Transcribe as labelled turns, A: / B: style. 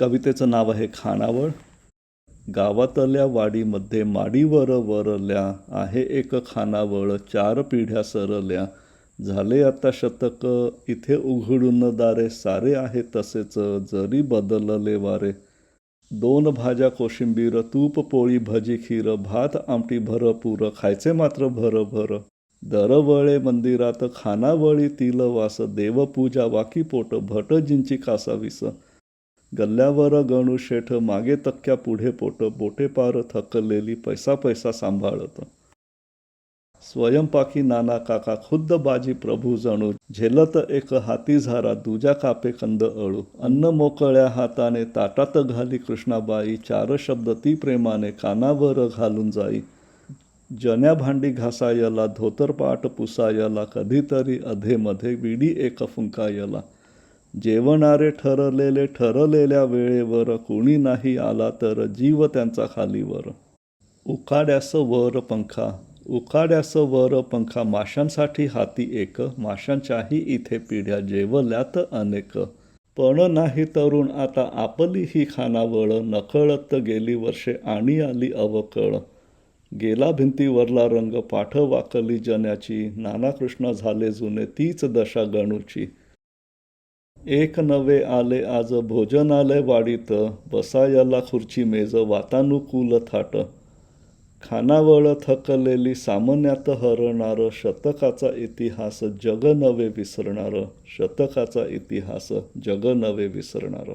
A: कवितेचं नाव आहे खानावळ. गावातल्या वाडीमध्ये माडीवर वरल्या आहे एक खानावळ चार पिढ्या सरल्या. झाले आता शतक इथे उघडून दारे सारे आहे तसेच जरी बदलले वारे. दोन भाज्या कोशिंबीर तूप पोळी भजी खीर भात आमटी भरपूर खायचे मात्र भर भर. दरवळे मंदिरात खानावळी तिल वास देवपूजा वाकी पोट भटजींची कासावीस. गल्ल्यावर गणू शेठ मागे तक्क्या पुढे पोट बोटे पार थकलेली पैसा पैसा सांभाळत. स्वयंपाकी नाना काका खुद्द बाजी प्रभू जणू झेलत एक हाती झारा दुजा कापे कंद अळू. अन्न मोकळ्या हाताने ताटात घाली कृष्णाबाई चार शब्द ती प्रेमाने कानावर घालून जाई. जन्या भांडी घासायला धोतरपाट पुसायला कधीतरी अधेमध्ये विडी एक फुंकायला. जेवणारे ठरलेले ठरलेल्या वेळेवर कोणी नाही आला तर जीव त्यांचा खालीवर उकाड्यास वर पंखा उकाड्यास वर पंखा माशांसाठी हाती एक माशांच्याही इथे पिढ्या जेवल्यात अनेक. पण नाही तरुण आता आपली ही खानावळ नकळत गेली वर्षे आणि आली अवकळ. गेला भिंतीवरला रंग पाठ वाकली जन्याची नाना कृष्ण झाले जुने तीच दशा गणूची. एक नवे आले आज भोजनालय वाडीत बसायला खुर्ची मेज वातानुकूल थाट. खानावळ थकलेली सामन्यात हरणार शतकाचा इतिहास जग नवे विसरणार शतकाचा इतिहास जग नवे विसरणार.